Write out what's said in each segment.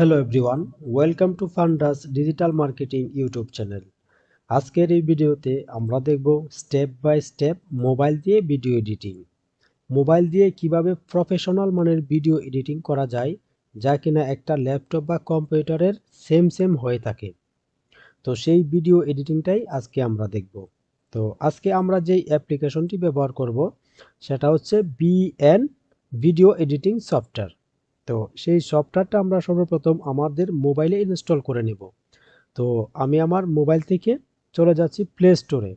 Hello everyone welcome to fundas digital marketing YouTube channel আজকের এই ভিডিওতে আমরা দেখব স্টেপ বাই স্টেপ মোবাইল দিয়ে ভিডিও এডিটিং মোবাইল দিয়ে কীভাবে প্রফেশনাল মানের ভিডিও এডিটিং করা যায়, যা কিনা একটা ল্যাপটপ বা কম্পিউটারের সেম সেম হয়ে থাকে। তো সেই ভিডিও এডিটিংটাই আজকে আমরা দেখব। তো আজকে আমরা যেই অ্যাপ্লিকেশনটি ব্যবহার করব, সেটা হচ্ছে বিএন ভিডিও এডিটিং সফটওয়্যার তো সেই সফটওয়্যারটা আমরা সর্বপ্রথম আমাদের মোবাইলে ইনস্টল করে নেব। তো আমি আমার মোবাইল থেকে চলে যাচ্ছি প্লে স্টোরে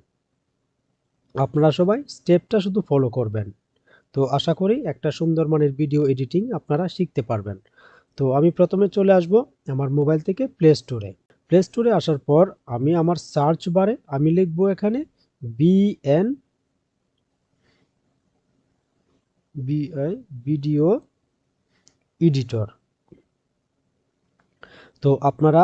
আপনারা সবাই স্টেপটা শুধু ফলো করবেন। তো আশা করি একটা সুন্দর মানের ভিডিও এডিটিং আপনারা শিখতে পারবেন। তো আমি প্রথমে চলে আসব আমার মোবাইল থেকে প্লে স্টোরে প্লে স্টোরে আসার পর আমি আমার সার্চ বারে আমি লিখব এখানে বিএন বিআই ভিডিও এডিটর। তো আপনারা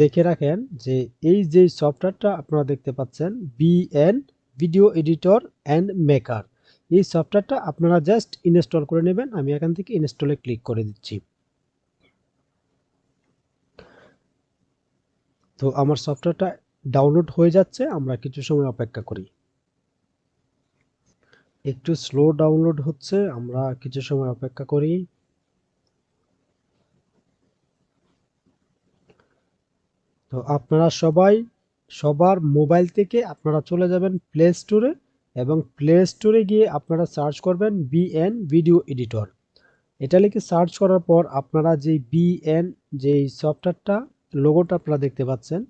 দেখে রাখেন যে এই যে সফটওয়্যারটা আপনারা দেখতে পাচ্ছেন BN video editor and maker এই সফটওয়্যারটা আপনারা জাস্ট ইনস্টল করে নেবেন, আমি এখান থেকে ইনস্টলে ক্লিক করে দিচ্ছি। তো আমার সফটওয়্যারটা ডাউনলোড হয়ে যাচ্ছে, আমরা কিছু সময় অপেক্ষা করি। একটু স্লো ডাউনলোড হচ্ছে, আমরা কিছু সময় অপেক্ষা করি। তো আপনারা সবাই সবার মোবাইল থেকে আপনারা চলে যাবেন প্লে স্টোরে এবং প্লে স্টোরে গিয়ে আপনারা সার্চ করবেন বিএন ভিডিও এডিটর এটা লিখে সার্চ করার পর আপনারা যে বিএন যেই সফটওয়্যারটা লোগোটা আপনারা দেখতে পাচ্ছেন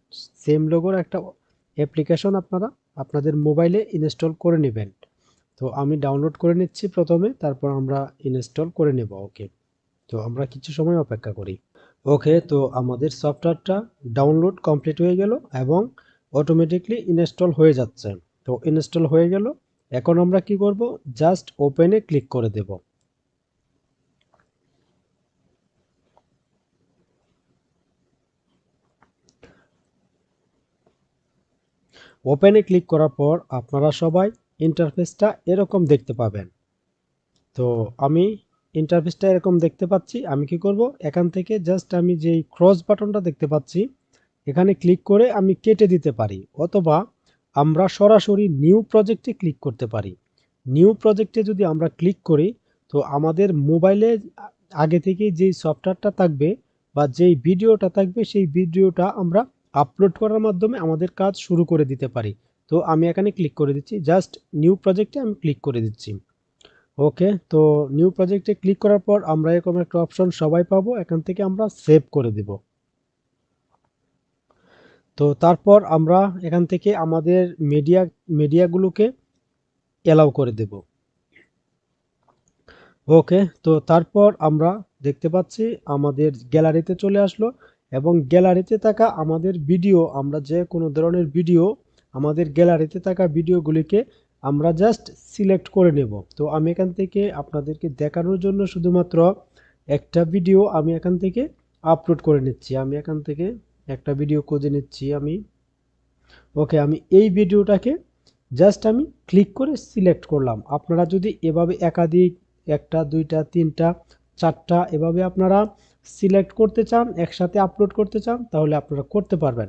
সেম লোগোর একটা অ্যাপ্লিকেশন আপনারা আপনাদের মোবাইলে ইনস্টল করে নেবেন। তো আমি ডাউনলোড করে নিচ্ছি প্রথমে, তারপর আমরা ইনস্টল করে নেব ওকে তো আমরা কিছু সময় অপেক্ষা করি। ওকে, তো আমাদের সফটওয়্যারটা ডাউনলোড কমপ্লিট হয়ে গেল এবং অটোমেটিকলি ইনস্টল হয়ে যাচ্ছে। তো ইনস্টল হয়ে গেল। এখন আমরা কি করব? জাস্ট ওপেনে ক্লিক করে দেব। ওপেনে ক্লিক করার পর আপনারা সবাই ইন্টারফেসটা এরকম দেখতে পাবেন। তো আমি ইন্টারফেসটা এরকম দেখতে পাচ্ছি, আমি কি করব? এখান থেকে জাস্ট আমি যেই ক্রস বাটনটা দেখতে পাচ্ছি, এখানে ক্লিক করে আমি কেটে দিতে পারি, অথবা আমরা সরাসরি নিউ প্রজেক্টে ক্লিক করতে পারি। নিউ প্রজেক্টে যদি আমরা ক্লিক করি, তো আমাদের মোবাইলে আগে থেকে যেই সফটওয়্যারটা থাকবে বা যেই ভিডিওটা থাকবে, সেই ভিডিওটা আমরা আপলোড করার মাধ্যমে আমাদের কাজ শুরু করে দিতে পারি। তো আমি এখানে ক্লিক করে দিচ্ছি জাস্ট নিউ প্রজেক্টে আমি ক্লিক করে দিচ্ছি। ওকে তো নিউ প্রজেক্টে ক্লিক করার পর আমরা এরকম একটা অপশন সবাই পাবো, এখান থেকে আমরা সেভ করে দেব। তো তারপর আমরা এখান থেকে আমাদের মিডিয়া মিডিয়াগুলোকে অ্যালাউ করে দেব। ওকে তো তারপর আমরা দেখতে পাচ্ছি আমাদের গ্যালারিতে চলে আসলো এবং গ্যালারিতে থাকা আমাদের ভিডিও আমরা যে কোনো ধরনের ভিডিও আমাদের গ্যালারিতে থাকা ভিডিওগুলিকে আমরা জাস্ট সিলেক্ট করে নেব। তো আমি এখান থেকে আপনাদেরকে দেখানোর জন্য শুধুমাত্র একটা ভিডিও আমি এখান থেকে আপলোড করে নিচ্ছি। আমি এখান থেকে একটা ভিডিও খুঁজে নিচ্ছি আমি। ওকে আমি এই ভিডিওটাকে জাস্ট আমি ক্লিক করে সিলেক্ট করলাম। আপনারা যদি এভাবে একাধিক একটা, দুইটা, তিনটা, চারটা এভাবে আপনারা সিলেক্ট করতে চান, একসাথে আপলোড করতে চান, তাহলে আপনারা করতে পারবেন।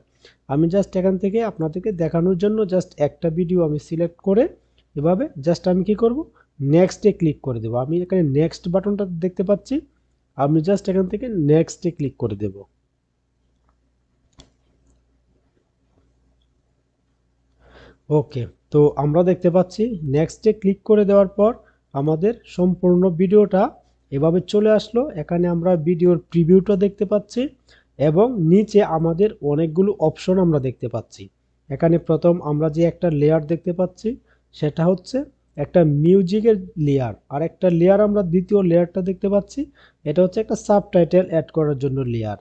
আমি জাস্ট এখান থেকে আপনাদেরকে দেখানোর জন্য জাস্ট একটা ভিডিও আমি সিলেক্ট করে এভাবে জাস্ট আমি কি করব? নেক্সটে ক্লিক করে দেব। আমি এখানে নেক্সট বাটনটা দেখতে পাচ্ছি। আমি জাস্ট এখান থেকে নেক্সটে ক্লিক করে দেব। ওকে তো আমরা দেখতে পাচ্ছি নেক্সটে ক্লিক করে দেওয়ার পর আমাদের সম্পূর্ণ ভিডিওটা এভাবে চলে আসলো। এখানে আমরা ভিডিওর প্রিভিউটা দেখতে পাচ্ছি এবং নিচে আমাদের অনেকগুলো অপশন আমরা দেখতে পাচ্ছি। এখানে প্রথম আমরা যে একটা লেয়ার দেখতে পাচ্ছি সেটা হচ্ছে একটা মিউজিকের লেয়ার আর একটা লেয়ার আমরা দ্বিতীয় লেয়ারটা দেখতে পাচ্ছি, এটা হচ্ছে একটা সাবটাইটেল অ্যাড করার জন্য লেয়ার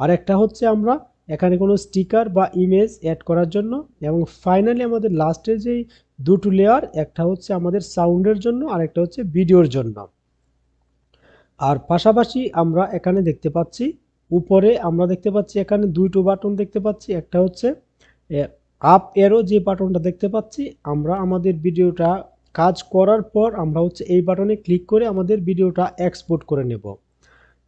আর একটা হচ্ছে আমরা এখানে কোনো স্টিকার বা ইমেজ অ্যাড করার জন্য, এবং ফাইনালি আমাদের লাস্টে যেই দুটো লেয়ার একটা হচ্ছে আমাদের সাউন্ডের জন্য, আর একটা হচ্ছে ভিডিওর জন্য। আর পাশাপাশি আমরা এখানে দেখতে পাচ্ছি, উপরে আমরা দেখতে পাচ্ছি এখানে দুইটো বাটন দেখতে পাচ্ছি, একটা হচ্ছে আপ এরো যে বাটনটা দেখতে পাচ্ছি, আমরা আমাদের ভিডিওটা কাজ করার পর আমরা হচ্ছে এই বাটনে ক্লিক করে আমাদের ভিডিওটা এক্সপোর্ট করে নেব।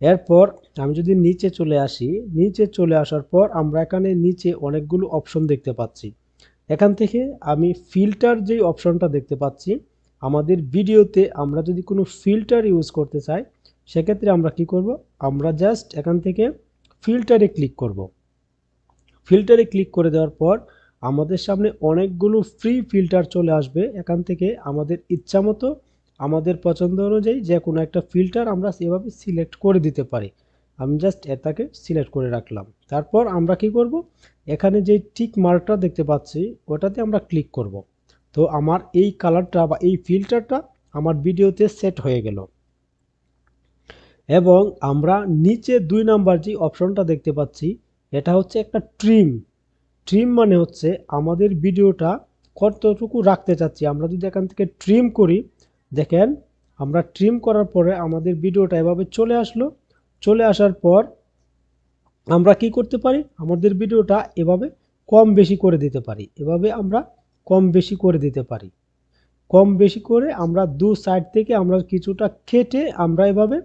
এরপর আমি যদি নিচে চলে আসি, নিচে চলে আসার পর আমরা এখানে নিচে অনেকগুলো অপশন দেখতে পাচ্ছি। এখান থেকে আমি ফিল্টার যেই অপশনটা দেখতে পাচ্ছি, আমাদের ভিডিওতে আমরা যদি কোনো ফিল্টার ইউজ করতে চাই, সেক্ষেত্রে আমরা কি করব? আমরা জাস্ট এখান থেকে ফিল্টারে ক্লিক করব। ফিল্টারে ক্লিক করে দেওয়ার পর আমাদের সামনে অনেকগুলো ফ্রি ফিল্টার চলে আসবে। এখান থেকে আমাদের ইচ্ছা মতো, আমাদের পছন্দ অনুযায়ী যে কোনো একটা ফিল্টার আমরা এভাবে সিলেক্ট করে দিতে পারি। আমি জাস্ট এটাকে সিলেক্ট করে রাখলাম। তারপর আমরা কি করব? এখানে যে টিক মার্কটা দেখতে পাচ্ছি, ওটাতে আমরা ক্লিক করব। তো আমার এই কালারটা বা এই ফিল্টারটা আমার ভিডিওতে সেট হয়ে গেল। এবং আমরা নিচে দুই নাম্বার যে অপশনটা দেখতে পাচ্ছি, এটা হচ্ছে একটা ট্রিম ট্রিম মানে হচ্ছে আমাদের ভিডিওটা কতটুকু রাখতে চাচ্ছি। আমরা যদি এখান থেকে ট্রিম করি, দেখেন, আমরা ট্রিম করার পরে আমাদের ভিডিওটা এভাবে চলে আসলো। চলে আসার পর আমরা কি করতে পারি? আমাদের ভিডিওটা এভাবে কম বেশি করে দিতে পারি। এভাবে আমরা কম বেশি করে দিতে পারি। কম বেশি করে আমরা দু সাইড থেকে আমরা কিছুটা কেটে আমরা এভাবে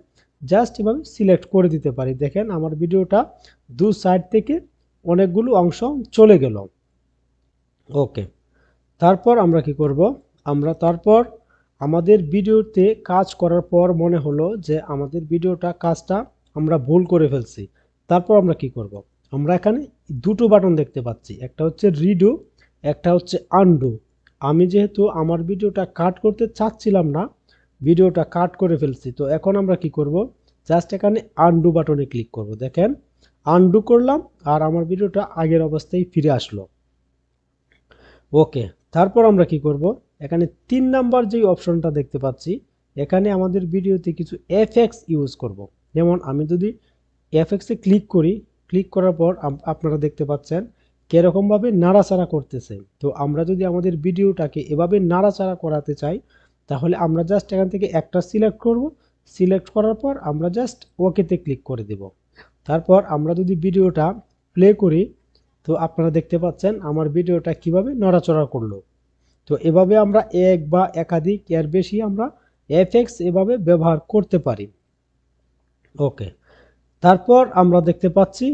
জাস্ট এভাবে সিলেক্ট করে দিতে পারি। দেখেন, আমার ভিডিওটা দু সাইড থেকে অনেকগুলো অংশ চলে গেল। ওকে, তারপর আমরা কি করব? আমরা তারপর আমাদের ভিডিওতে কাজ করার পর মনে হলো যে আমাদের ভিডিওটা কাজটা আমরা ভুল করে ফেলছি। তারপর আমরা কি করব? আমরা এখানে দুটো বাটন দেখতে পাচ্ছি, একটা হচ্ছে রিডু একটা হচ্ছে আনডু আমি যেহেতু আমার ভিডিওটা কাট করতে চাচ্ছিলাম না, ভিডিওটা কাট করে ফেলছি, তো এখন আমরা কি করব? জাস্ট এখানে আনডু বাটনে ক্লিক করব। দেখেন আনডু করলাম আর আমার ভিডিওটা আগের অবস্থায় ফিরে আসলো। ওকে তারপর আমরা কি করব? এখানে তিন নাম্বার যেই অপশনটা দেখতে পাচ্ছি, এখানে আমাদের ভিডিওতে কিছু এফএক্স ইউজ করব। যেমন আমি যদি এফএক্সে ক্লিক করি ক্লিক করার পর আপ- আপনারা দেখতে পাচ্ছেন কীরকমভাবে নাড়াচাড়া করতেছে। তো আমরা যদি আমাদের ভিডিওটাকে এভাবে নাড়াচাড়া করাতে চাই, তাহলে আমরা জাস্ট এখান থেকে একটা সিলেক্ট করব। সিলেক্ট করার পর আমরা জাস্ট ওকেতে ক্লিক করে দেব। তারপর আমরা যদি ভিডিওটা প্লে করি, তো আপনারা দেখতে পাচ্ছেন আমার ভিডিওটা কীভাবে নড়াচড়া করল। তো এভাবে আমরা এক বা একাধিক, এর বেশি আমরা এফএক্স এভাবে ব্যবহার করতে পারি। ওকে, তারপর আমরা দেখতে পাচ্ছি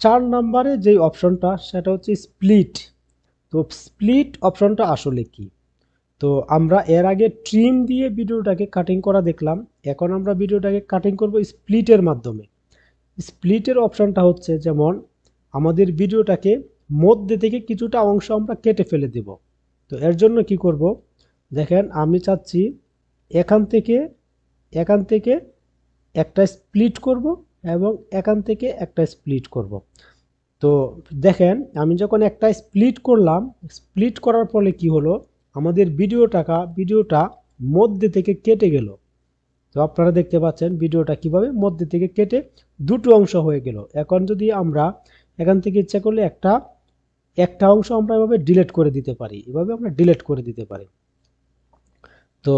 চার নম্বরে যে অপশনটা, সেটা হচ্ছে স্প্লিট তো স্প্লিট অপশনটা আসলে কি? তো আমরা এর আগে ট্রিম দিয়ে ভিডিওটাকে কাটিং করা দেখলাম, এখন আমরা ভিডিওটাকে কাটিং করব স্প্লিটের মাধ্যমে। স্প্লিটের অপশানটা হচ্ছে যেমন আমাদের ভিডিওটাকে মধ্যে থেকে কিছুটা অংশ আমরা কেটে ফেলে দেব। তো এর জন্য কি করব? দেখেন আমি চাচ্ছি এখান থেকে এখান থেকে একটা স্প্লিট করব এবং এখান থেকে একটা স্প্লিট করব। তো দেখেন আমি যখন একটা স্প্লিট করলাম, স্প্লিট করার ফলে কি হলো? আমাদের ভিডিওটাকা, ভিডিওটা মধ্যে থেকে কেটে গেল। তো আপনারা দেখতে পাচ্ছেন ভিডিওটা কীভাবে মধ্যে থেকে কেটে দুটো অংশ হয়ে গেল। এখন যদি আমরা এখান থেকে ইচ্ছা করলে একটা একটা অংশ আমরা এভাবে ডিলিট করে দিতে পারি। এভাবে আমরা ডিলেট করে দিতে পারি। তো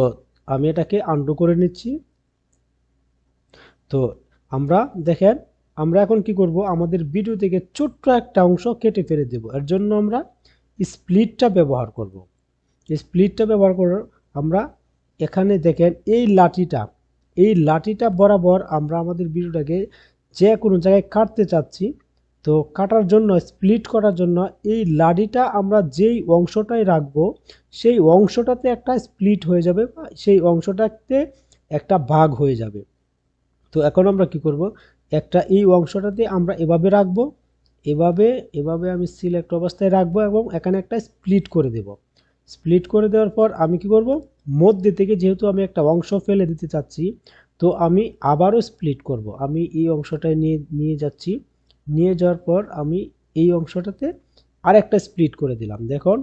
আমি এটাকে আন্ডু করে নিচ্ছি। তো আমরা দেখেন, আমরা এখন কি করব? আমাদের ভিডিও থেকে ছোট্ট একটা অংশ কেটে ফেলে দেব। এর জন্য আমরা স্প্লিটটা ব্যবহার করব। স্প্লিটটা ব্যবহার করে আমরা এখানে দেখেন এই লাঠিটা এই লাঠিটা বরাবর আমরা আমাদের ভিডিওটাকে যে কোনো জায়গায় কাটতে চাচ্ছি, তো কাটার জন্য, স্প্লিট করার জন্য এই লাঠিটা আমরা যেই অংশটায় রাখব, সেই অংশটাতে একটা স্প্লিট হয়ে যাবে বা সেই অংশটাতে একটা ভাগ হয়ে যাবে। তো এখন আমরা কি করব? একটা এই অংশটাতে আমরা এভাবে রাখব, এভাবে এভাবে আমি সিলেক্ট অবস্থায় রাখব এবং এখানে একটা স্প্লিট করে দেব। স্প্লিট করে দেওয়ার পর আমি কি করব? মধ্যে থেকে যেহেতু আমি একটা অংশ ফেলে দিতে চাচ্ছি, তো আমি আবারও স্প্লিট করব। আমি এই অংশটায় নিয়ে নিয়ে যাচ্ছি। নিয়ে যাওয়ার পর আমি এই অংশটাতে আরেকটা স্প্লিট করে দিলাম। দেখুন,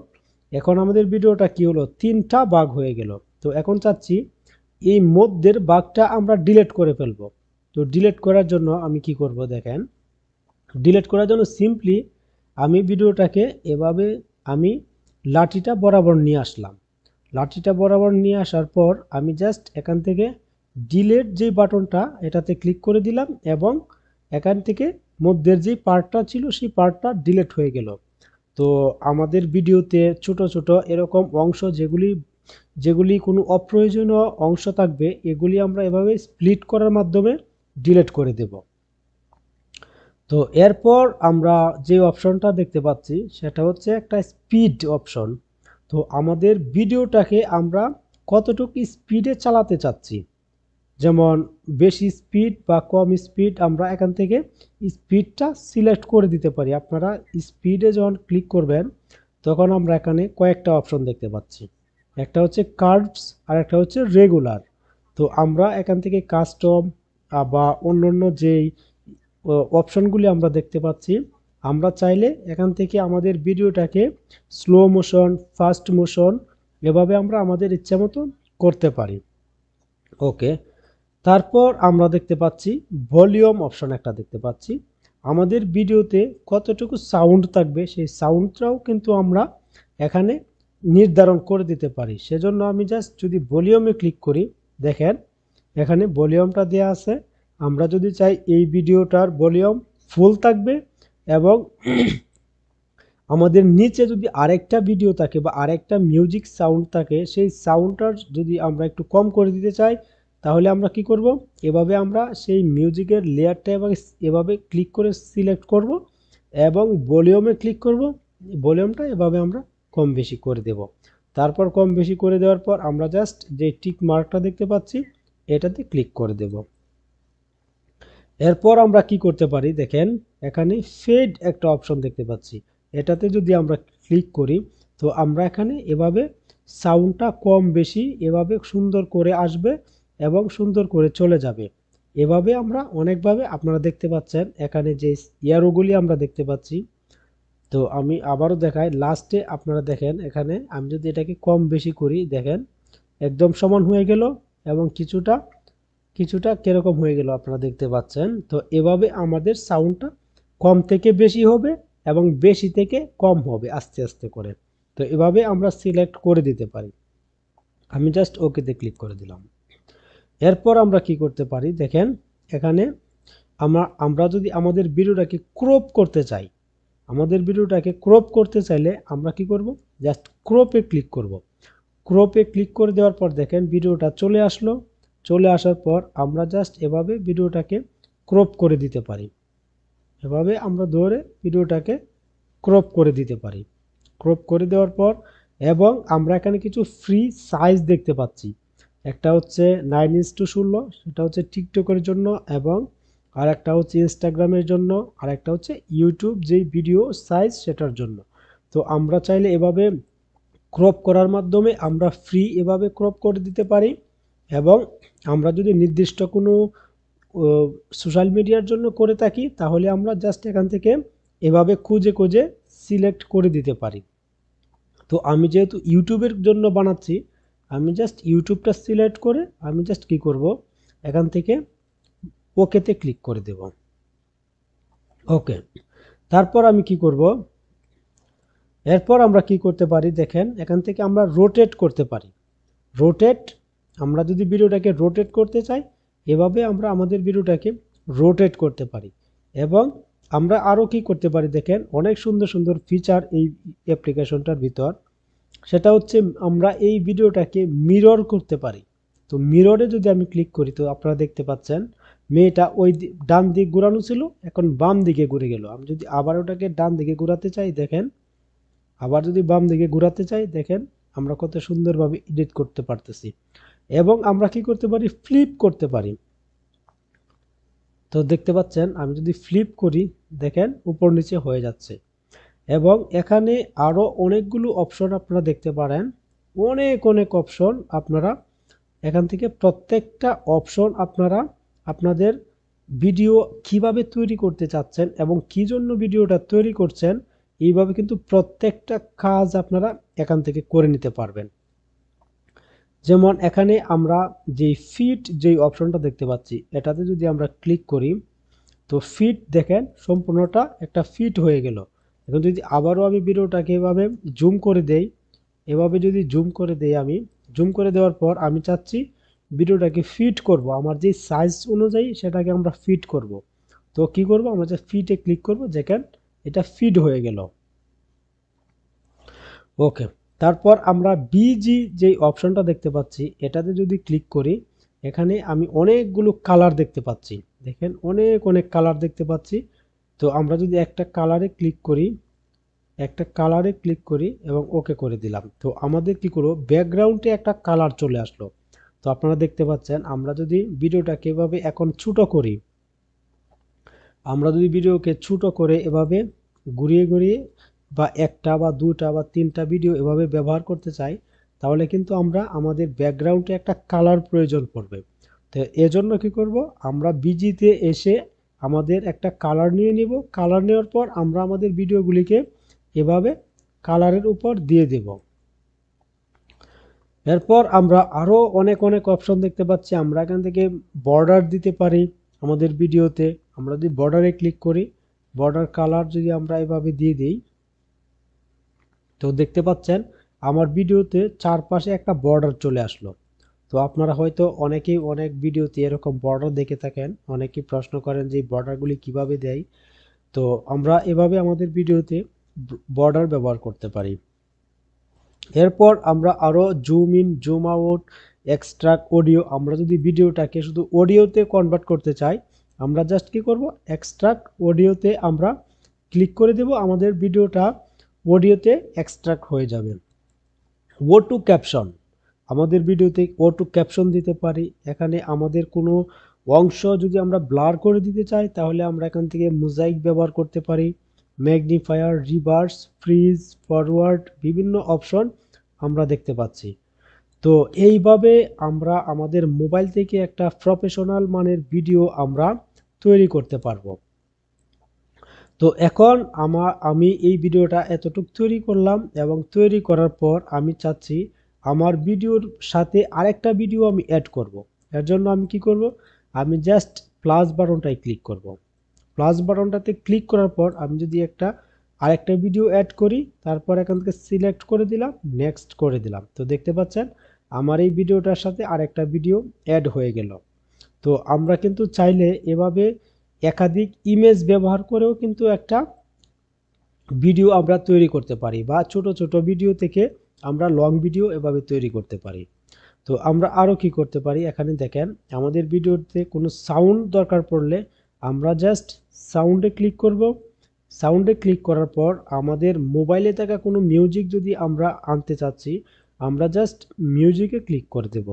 এখন আমাদের ভিডিওটা কি হলো? তিনটা ভাগ হয়ে গেল। তো এখন চাচ্ছি এই মধ্যের বাঘটা আমরা ডিলিট করে ফেলব। তো ডিলিট করার জন্য আমি কি করব দেখেন? ডিলিট করার জন্য সিম্পলি আমি ভিডিওটাকে এভাবে আমি লাঠিটা বরাবর নিয়ে আসলাম। লাঠিটা বরাবর নিয়ে আসার পর আমি জাস্ট এখান থেকে ডিলেট যে বাটনটা, এটাতে ক্লিক করে দিলাম এবং এখান থেকে মধ্যের যে পার্টটা ছিল, সেই পার্টটা ডিলেট হয়ে গেল। তো আমাদের ভিডিওতে ছোট ছোট এরকম অংশ যেগুলি যেগুলি কোনো অপ্রয়োজনীয় অংশ থাকবে, এগুলি আমরা এভাবে স্প্লিট করার মাধ্যমে ডিলেট করে দেব। তো এরপর আমরা যে অপশনটা দেখতে পাচ্ছি, সেটা হচ্ছে একটা স্পিড অপশন তো আমাদের ভিডিওটাকে আমরা কতটুকু স্পিডে চালাতে চাচ্ছি? যেমন বেশি স্পিড বা কম স্পিড আমরা এখান থেকে স্পিডটা সিলেক্ট করে দিতে পারি। আপনারা স্পিডে যখন ক্লিক করবেন, তখন আমরা এখানে কয়েকটা অপশন দেখতে পাচ্ছি। একটা হচ্ছে কার্ভস, আর একটা হচ্ছে রেগুলার। তো আমরা এখান থেকে কাস্টম বা অন্য অন্য যেই অপশনগুলি আমরা দেখতে পাচ্ছি আমরা চাইলে এখান থেকে আমাদের ভিডিওটাকে স্লো মোশন ফাস্ট মোশন এভাবে আমরা আমাদের ইচ্ছা মতো করতে পারি। ওকে, তারপর আমরা দেখতে পাচ্ছি ভলিউম অপশন একটা দেখতে পাচ্ছি। আমাদের ভিডিওতে কতটুকু সাউন্ড থাকবে সেই সাউন্ডটাও কিন্তু আমরা এখানে নির্ধারণ করে দিতে পারি। সেজন্য আমি জাস্ট যদি ভলিউমে ক্লিক করি, দেখেন এখানে ভলিউমটা দেওয়া আছে। আমরা যদি চাই এই ভিডিওটার ভলিউম ফুল থাকবে এবং আমাদের নিচে যদি আরেকটা ভিডিও থাকে বা আরেকটা মিউজিক সাউন্ড থাকে, সেই সাউন্ডটার যদি আমরা একটু কম করে দিতে চাই, তাহলে আমরা কি করব? এভাবে আমরা সেই মিউজিকের লেয়ারটা এবং এভাবে ক্লিক করে সিলেক্ট করব এবং ভলিউমে ক্লিক করব। ভলিউমটা এভাবে আমরা কম বেশি করে দেব। তারপর কম বেশি করে দেওয়ার পর আমরা জাস্ট যে টিক মার্কটা দেখতে পাচ্ছি, এটাতে ক্লিক করে দেব। এরপর আমরা কি করতে পারি? দেখেন, এখানে ফেড একটা অপশন দেখতে পাচ্ছি। এটাতে যদি আমরা ক্লিক করি, তো আমরা এখানে এভাবে সাউন্ডটা কম বেশি এভাবে সুন্দর করে আসবে এবং সুন্দর করে চলে যাবে। এভাবে আমরা অনেকভাবে আপনারা দেখতে পাচ্ছেন, এখানে যে ইয়ারোগুলি আমরা দেখতে পাচ্ছি। তো আমি আবারও দেখাই লাস্টে আপনারা দেখেন, এখানে আমি যদি এটাকে কম বেশি করি, দেখেন, একদম সমান হয়ে গেল এবং কিছুটা কিছুটা কীরকম হয়ে গেল আপনারা দেখতে পাচ্ছেন। তো এভাবে আমাদের সাউন্ডটা কম থেকে বেশি হবে এবং বেশি থেকে কম হবে আস্তে আস্তে করে। তো এভাবে আমরা সিলেক্ট করে দিতে পারি। আমি জাস্ট ওকেতে ক্লিক করে দিলাম। এরপর আমরা কি করতে পারি? দেখেন, এখানে আমরা আমরা যদি আমাদের ভিডিওটাকে ক্রপ করতে চাই, আমাদের ভিডিওটাকে ক্রপ করতে চাইলে আমরা কি করব? জাস্ট ক্রপে ক্লিক করব। ক্রপে ক্লিক করে দেওয়ার পর দেখেন, ভিডিওটা চলে আসলো। চলে আসার পর আমরা জাস্ট এভাবে ভিডিওটাকে ক্রপ করে দিতে পারি। এভাবে আমরা ধরে ভিডিওটাকে ক্রপ করে দিতে পারি। ক্রপ করে দেওয়ার পর এবং আমরা এখানে কিছু ফ্রি সাইজ দেখতে পাচ্ছি। একটা হচ্ছে নাইন ইস টু ষোলো, সেটা হচ্ছে টিকটকের জন্য এবং আর একটা হচ্ছে ইনস্টাগ্রামের জন্য আর একটা হচ্ছে ইউটিউব যেই ভিডিও সাইজ সেটার জন্য। তো আমরা চাইলে এভাবে ক্রপ করার মাধ্যমে আমরা ফ্রি এভাবে ক্রপ করে দিতে পারি। এবং আমরা যদি নির্দিষ্ট কোনো সোশ্যাল মিডিয়ার জন্য করে থাকি, তাহলে আমরা জাস্ট এখান থেকে এভাবে খুঁজে খুঁজে সিলেক্ট করে দিতে পারি। তো আমি যেহেতু ইউটিউবের জন্য বানাচ্ছি, আমি জাস্ট ইউটিউবটা সিলেক্ট করে আমি জাস্ট কি করব? এখান থেকে ওকেতে ক্লিক করে দেব। ওকে তারপর আমি কি করব? এরপর আমরা কি করতে পারি? দেখেন, এখান থেকে আমরা রোটেট করতে পারি। রোটেট আমরা যদি ভিডিওটাকে রোটেট করতে চাই, এভাবে আমরা আমাদের ভিডিওটাকে রোটেট করতে পারি। এবং আমরা আরও কি করতে পারি দেখেন, অনেক সুন্দর সুন্দর ফিচার এই অ্যাপ্লিকেশনটার ভিতর। সেটা হচ্ছে আমরা এই ভিডিওটাকে মিরর করতে পারি। তো মিররে যদি আমি ক্লিক করি, তো আপনারা দেখতে পাচ্ছেন, মেয়েটা ওই ডান দিক ঘোরানো ছিল, এখন বাম দিকে ঘুরে গেল। আমি যদি আবার ওটাকে ডান দিকে ঘোরাতে চাই, দেখেন, আবার যদি বাম দিকে ঘোরাতে চাই, দেখেন, আমরা কত সুন্দরভাবে এডিট করতে পারতেছি। এবং আমরা কি করতে পারি? ফ্লিপ করতে পারি। তো দেখতে পাচ্ছেন, আমি যদি ফ্লিপ করি, দেখেন উপর নিচে হয়ে যাচ্ছে। এবং এখানে আরও অনেকগুলো অপশন আপনারা দেখতে পারেন। অনেক অনেক অপশন আপনারা এখান থেকে প্রত্যেকটা অপশন আপনারা আপনাদের ভিডিও কীভাবে তৈরি করতে চাচ্ছেন এবং কি জন্য ভিডিওটা তৈরি করছেন, এইভাবে কিন্তু প্রত্যেকটা কাজ আপনারা এখান থেকে করে নিতে পারবেন। যেমন এখানে আমরা যেই ফিট যেই অপশনটা দেখতে পাচ্ছি, এটাতে যদি আমরা ক্লিক করি, তো ফিট দেখেন সম্পূর্ণটা একটা ফিট হয়ে গেল। এখন যদি আবারও আমি ভিডিওটাকে এভাবে জুম করে দেই, এভাবে যদি জুম করে দেই আমি জুম করে দেওয়ার পর আমি চাচ্ছি ভিডিওটাকে ফিট করব। আমার যে সাইজ অনুযায়ী সেটাকে আমরা ফিট করব। তো কি করব? আমরা যে ফিটে ক্লিক করব যেখান এটা ফিট হয়ে গেল। ওকে তারপর আমরা বিজি যেই অপশনটা দেখতে পাচ্ছি, এটাতে যদি ক্লিক করি, এখানে আমি অনেকগুলো কালার দেখতে পাচ্ছি। দেখেন, অনেক অনেক কালার দেখতে পাচ্ছি। তো আমরা যদি একটা কালারে ক্লিক করি, একটা কালারে ক্লিক করি এবং ওকে করে দিলাম। তো আমাদের কি করব? ব্যাকগ্রাউন্ডে একটা কালার চলে আসলো। তো আপনারা দেখতে পাচ্ছেন, আমরা যদি ভিডিওটাকে এভাবে এখন ছোটো করি, আমরা যদি ভিডিওকে ছোটো করে এভাবে ঘুরিয়ে ঘুরিয়ে বা একটা বা দুটা বা তিনটা ভিডিও এভাবে ব্যবহার করতে চাই, তাহলে কিন্তু আমরা আমাদের ব্যাকগ্রাউন্ডে একটা কালার প্রয়োজন পড়বে। তো এজন্য কি করব? আমরা বিজিতে এসে আমাদের একটা কালার নিয়ে নিব। কালার নেওয়ার পর আমরা আমাদের ভিডিওগুলিকে এভাবে কালারের উপর দিয়ে দেব। এরপর আমরা আরও অনেক অনেক অপশন দেখতে পাচ্ছি। আমরা এখান থেকে বর্ডার দিতে পারি আমাদের ভিডিওতে আমরা যদি বর্ডারে ক্লিক করি বর্ডার কালার যদি আমরা এভাবে দিয়ে দিই তো দেখতে পাচ্ছেন, আমার ভিডিওতে চারপাশে একটা বর্ডার চলে আসলো। তো আপনারা হয়তো অনেকেই অনেক ভিডিওতে এরকম বর্ডার দেখে থাকেন, অনেকেই প্রশ্ন করেন যে বর্ডারগুলি কীভাবে দেয়। তো আমরা এভাবে আমাদের ভিডিওতে বর্ডার ব্যবহার করতে পারি। এরপর আমরা আরও zoom in zoom out extract audio আমরা যদি ভিডিওটাকে শুধু অডিওতে কনভার্ট করতে চাই, আমরা জাস্ট কি করব? এক্সট্রাক্ট অডিওতে আমরা ক্লিক করে দেব আমাদের ভিডিওটা। অডিওতে এক্সট্রাক্ট হয়ে যাবে। ও টু ক্যাপশন আমাদের ভিডিওতে ও টু ক্যাপশন দিতে পারি। এখানে আমাদের কোনো অংশ যদি আমরা ব্লার করে দিতে চাই, তাহলে আমরা এখান থেকে মোজাইক ব্যবহার করতে পারি। ম্যাগনিফায়ার রিভার্স ফ্রিজ ফরওয়ার্ড বিভিন্ন অপশন আমরা দেখতে পাচ্ছি। তো এইভাবে আমরা আমাদের মোবাইল থেকে একটা প্রফেশনাল মানের ভিডিও আমরা তৈরি করতে পারব। তো এখন আমার আমি এই ভিডিওটা এতটুক তৈরি করলাম এবং তৈরি করার পর আমি চাচ্ছি আমার ভিডিওর সাথে আরেকটা ভিডিও আমি অ্যাড করব। এর জন্য আমি কি করব আমি জাস্ট প্লাস বাটনটায় ক্লিক করব। প্লাস বাটনটাতে ক্লিক করার পর আমি যদি একটা, আরেকটা ভিডিও অ্যাড করি, তারপর এখান থেকে সিলেক্ট করে দিলাম নেক্সট করে দিলাম তো দেখতে পাচ্ছেন, আমার এই ভিডিওটার সাথে আরেকটা ভিডিও অ্যাড হয়ে গেল তো আমরা কিন্তু চাইলে এভাবে একাধিক ইমেজ ব্যবহার করেও কিন্তু একটা ভিডিও আমরা তৈরি করতে পারি বা ছোট ছোট ভিডিও থেকে আমরা লং ভিডিও এভাবে তৈরি করতে পারি। তো আমরা আরও কি করতে পারি? এখানে দেখেন, আমাদের ভিডিওতে কোনো সাউন্ড দরকার পড়লে আমরা জাস্ট সাউন্ডে ক্লিক করব। সাউন্ডে ক্লিক করার পর আমাদের মোবাইলে থাকা কোনো মিউজিক যদি আমরা আনতে চাচ্ছি, আমরা জাস্ট মিউজিকে ক্লিক করে দেব।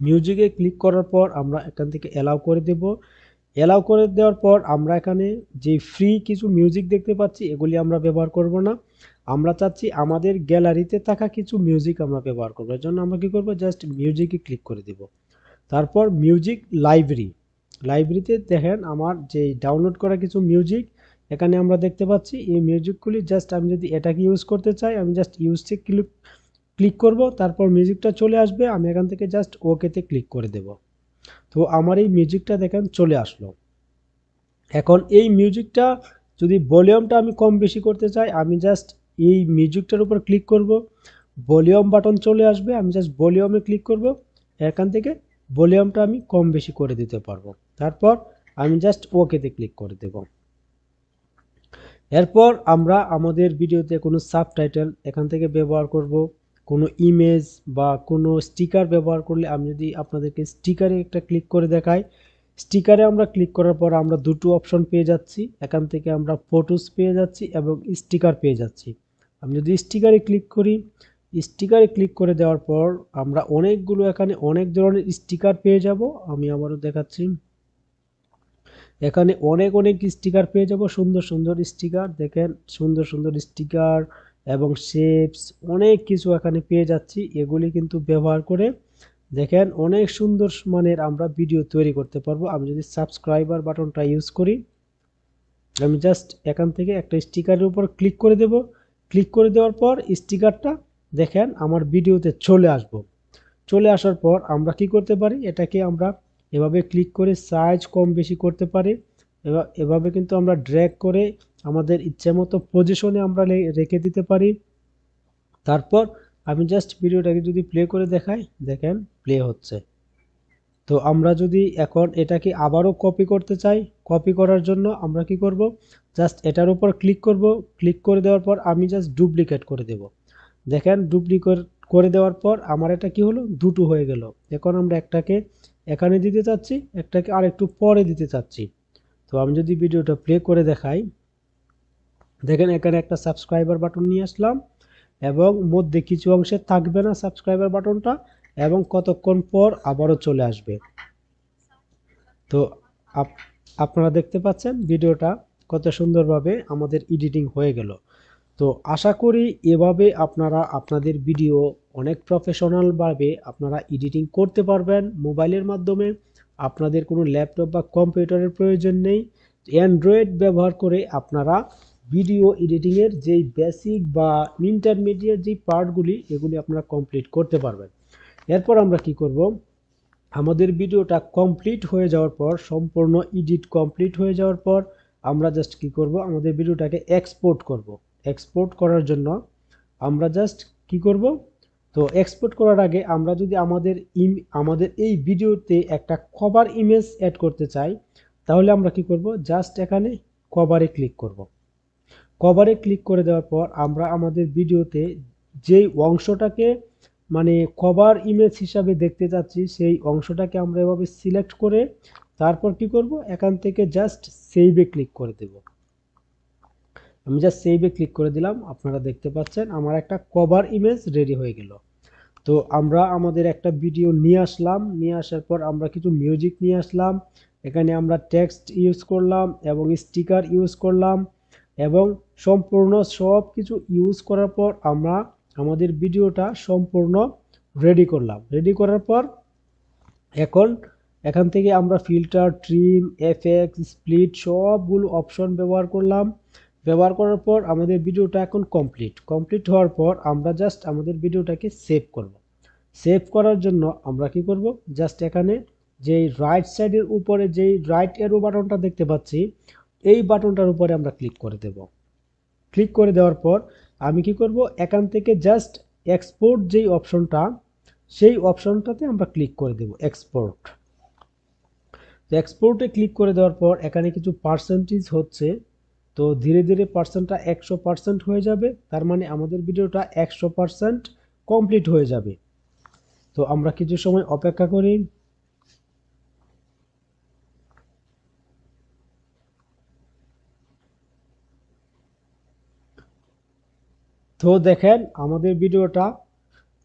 মিউজিকে ক্লিক করার পর আমরা এখান থেকে অ্যালাউ করে দেব। অ্যালাউ করে দেওয়ার পর আমরা এখানে যে ফ্রি কিছু মিউজিক দেখতে পাচ্ছি, এগুলি আমরা ব্যবহার করব না। আমরা চাচ্ছি আমাদের গ্যালারিতে থাকা কিছু মিউজিক আমরা ব্যবহার করব। এর জন্য আমরা কী করব? জাস্ট মিউজিকে ক্লিক করে দেব। তারপর মিউজিক লাইব্রেরি লাইব্রেরিতে দেখেন আমার যে ডাউনলোড করা কিছু মিউজিক এখানে আমরা দেখতে পাচ্ছি এই মিউজিকগুলি জাস্ট আমি যদি এটাকে ইউজ করতে চাই, আমি জাস্ট ইউজে ক্লিক ক্লিক করব, তারপর মিউজিকটা চলে আসবে, আমি এখান থেকে জাস্ট ওকেতে ক্লিক করে দেব। তো আমার এই মিউজিকটা দেখেন চলে আসলো। এখন এই মিউজিকটা যদি ভলিউমটা আমি কম বেশি করতে চাই, আমি জাস্ট এই মিউজিকটার উপর ক্লিক করব। ভলিউম বাটন চলে আসবে, আমি জাস্ট ভলিউমে ক্লিক করব। এখান থেকে ভলিউমটা আমি কম বেশি করে দিতে পারব। তারপর আমি জাস্ট ওকেতে ক্লিক করে দেব। এরপর আমরা আমাদের ভিডিওতে কোনো সাবটাইটেল এখান থেকে ব্যবহার করব। কোনো ইমেজ বা কোনো স্টিকার ব্যবহার করলে আমি যদি আপনাদেরকে স্টিকারে একটা ক্লিক করে দেখাই স্টিকারে আমরা ক্লিক করার পর আমরা দুটো অপশন পেয়ে যাচ্ছি। এখান থেকে আমরা ফটোস পেয়ে যাচ্ছি এবং স্টিকার পেয়ে যাচ্ছি। আমি যদি স্টিকারে ক্লিক করি স্টিকারে ক্লিক করে দেওয়ার পর আমরা অনেকগুলো এখানে অনেক ধরনের স্টিকার পেয়ে যাব। আমি আবারও দেখাচ্ছি। এখানে অনেক অনেক স্টিকার পেয়ে যাব। সুন্দর সুন্দর স্টিকার দেখেন, সুন্দর সুন্দর স্টিকার এবং শেপস অনেক কিছু এখানে পেয়ে যাচ্ছি। এগুলি কিন্তু ব্যবহার করে দেখেন অনেক সুন্দর মানের আমরা ভিডিও তৈরি করতে পারব। আমি যদি সাবস্ক্রাইবার বাটনটা ইউজ করি, আমি জাস্ট এখান থেকে একটা স্টিকারের উপর ক্লিক করে দেব। ক্লিক করে দেওয়ার পর স্টিকারটা দেখেন আমার ভিডিওতে চলে আসব। চলে আসার পর আমরা কি করতে পারি? এটাকে আমরা এভাবে ক্লিক করে সাইজ কম বেশি করতে পারি। এভাবে কিন্তু আমরা ড্র্যাগ করে আমাদের ইচ্ছে মতো পজিশনে আমরা রেখে দিতে পারি। তারপর আমি জাস্ট ভিডিওটাকে যদি প্লে করে দেখাই, দেখেন প্লে হচ্ছে। তো আমরা যদি এখন এটাকে আবারও কপি করতে চাই কপি করার জন্য আমরা কি করব? জাস্ট এটার উপর ক্লিক করব। ক্লিক করে দেওয়ার পর আমি জাস্ট ডুপ্লিকেট করে দেব। দেখেন ডুপ্লিকেট করে দেওয়ার পর আমার এটা কি হলো? দুটো হয়ে গেল। এখন আমরা একটাকে এখানে দিতে চাচ্ছি, একটাকে আর একটু পরে দিতে চাচ্ছি। তো আমি যদি ভিডিওটা প্লে করে দেখাই দেখেন এখানে একটা সাবস্ক্রাইবার বাটন নিয়ে আসলাম এবং মধ্যে কিছু অংশে থাকবে না সাবস্ক্রাইবার বাটনটা এবং কতক্ষণ পর আবারও চলে আসবে। তো আপ- আপনারা দেখতে পাচ্ছেন ভিডিওটা কত সুন্দরভাবে আমাদের এডিটিং হয়ে গেল। তো আশা করি এভাবে আপনারা, আপনাদের ভিডিও অনেক প্রফেশনালভাবে আপনারা এডিটিং করতে পারবেন মোবাইলের মাধ্যমে। আপনাদের কোনো ল্যাপটপ বা কম্পিউটারের প্রয়োজন নেই। অ্যান্ড্রয়েড ব্যবহার করে আপনারা ভিডিও এডিটিংয়ের যেই বেসিক বা ইন্টারমিডিয়েট যেই পার্টগুলি এগুলি আপনারা কমপ্লিট করতে পারবেন। এরপর আমরা কি করব? আমাদের ভিডিওটা কমপ্লিট হয়ে যাওয়ার পর, সম্পূর্ণ এডিট কমপ্লিট হয়ে যাওয়ার পর, আমরা জাস্ট কি করব? আমাদের ভিডিওটাকে এক্সপোর্ট করব। এক্সপোর্ট করার জন্য আমরা জাস্ট কি করব? তো এক্সপোর্ট করার আগে আমরা যদি আমাদের ইম আমাদের এই ভিডিওতে একটা কভার ইমেজ অ্যাড করতে চাই, তাহলে আমরা কি করব? জাস্ট এখানে কভারে ক্লিক করব। কভারে ক্লিক করে দেওয়ার পর আমরা আমাদের ভিডিওতে যেই অংশটাকে মানে কভার ইমেজ হিসাবে দেখতে চাচ্ছি, সেই অংশটাকে আমরা এভাবে সিলেক্ট করে তারপর কি করব? এখান থেকে জাস্ট সেভে ক্লিক করে দেব। আমি জাস্ট সেভে ক্লিক করে দিলাম, আপনারা দেখতে পাচ্ছেন আমার একটা কভার ইমেজ রেডি হয়ে গেল। তো আমরা আমাদের একটা ভিডিও নিয়ে আসলাম, নিয়ে আসার পর আমরা কিছু মিউজিক নিয়ে আসলাম, এখানে আমরা টেক্সট ইউজ করলাম এবং স্টিকার ইউজ করলাম এবং সম্পূর্ণ সব কিছু ইউজ করার পর আমরা আমাদের ভিডিওটা সম্পূর্ণ রেডি করলাম। রেডি করার পর এখন এখান থেকে আমরা ফিল্টার ট্রিম এফএক্স স্প্লিট সবগুলো অপশন ব্যবহার করলাম। ব্যবহার করার পর আমাদের ভিডিওটা এখন কমপ্লিট কমপ্লিট হওয়ার পর আমরা জাস্ট আমাদের ভিডিওটাকে সেভ করব। সেভ করার জন্য আমরা কি করব? জাস্ট এখানে যেই রাইট সাইডের উপরে যেই রাইট এরো বাটনটা দেখতে পাচ্ছি, এই বাটনটার উপরে আমরা ক্লিক করে দেব। ক্লিক করে দেওয়ার পর আমি কি করব? এখান থেকে জাস্ট এক্সপোর্ট যেই অপশনটা সেই অপশনটাতে আমরা ক্লিক করে দেব এক্সপোর্ট এক্সপোর্টে ক্লিক করে দেওয়ার পর এখানে কিছু পার্সেন্টেজ হচ্ছে, তো ধীরে ধীরে পার্সেন্টটা একশো পার্সেন্ট হয়ে যাবে, তার মানে আমাদের ভিডিওটা একশো পার্সেন্ট কমপ্লিট হয়ে যাবে। তো আমরা কিছু সময় অপেক্ষা করি। তো দেখেন, আমাদের ভিডিওটা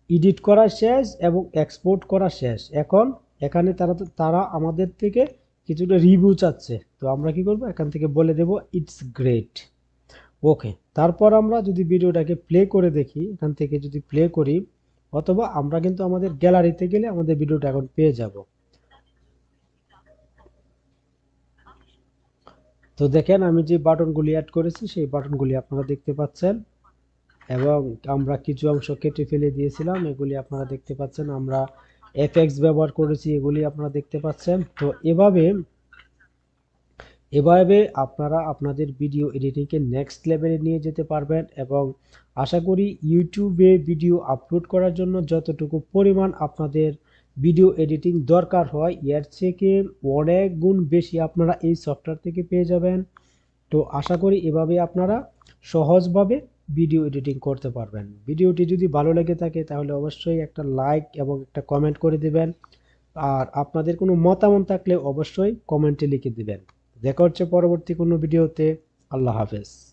এডিট করা শেষ এবং এক্সপোর্ট করা শেষ। এখন এখানে তারা তারা আমাদের থেকে কিছুটা রিভিউ চাচ্ছে। তো আমরা কি করব? এখান থেকে বলে দেব ইটস গ্রেট ওকে তারপর আমরা যদি ভিডিওটাকে প্লে করে দেখি, এখান থেকে যদি প্লে করি, অথবা আমরা কিন্তু আমাদের গ্যালারিতে গেলে আমাদের ভিডিওটা এখন পেয়ে যাব। তো দেখেন, আমি যে বাটনগুলি অ্যাড করেছি, সেই বাটনগুলি আপনারা দেখতে পাচ্ছেন। এবং আমরা কিছু অংশ কেটে ফেলে দিয়েছিলাম, এগুলি আপনারা দেখতে পাচ্ছেন। আমরা এফএক্স ব্যবহার করেছি, এগুলি আপনারা দেখতে পাচ্ছেন। তো এভাবে এভাবে আপনারা আপনাদের ভিডিও এডিটিংকে নেক্সট লেভেলে নিয়ে যেতে পারবেন এবং আশা করি ইউটিউবে ভিডিও আপলোড করার জন্য যতটুকু পরিমাণ আপনাদের ভিডিও এডিটিং দরকার হয়, এর থেকে অনেক গুণ বেশি আপনারা এই সফটওয়্যার থেকে পেয়ে যাবেন। তো আশা করি এভাবে আপনারা সহজভাবে ভিডিও এডিটিং করতে পারবেন। ভিডিওটি যদি ভালো লেগে থাকে, তাহলে অবশ্যই একটা লাইক এবং একটা কমেন্ট করে দিবেন। আর আপনাদের কোনো মতামত থাকলে অবশ্যই কমেন্টে লিখে দিবেন। দেখা হচ্ছে পরবর্তী কোনো ভিডিওতে আল্লাহ হাফেজ।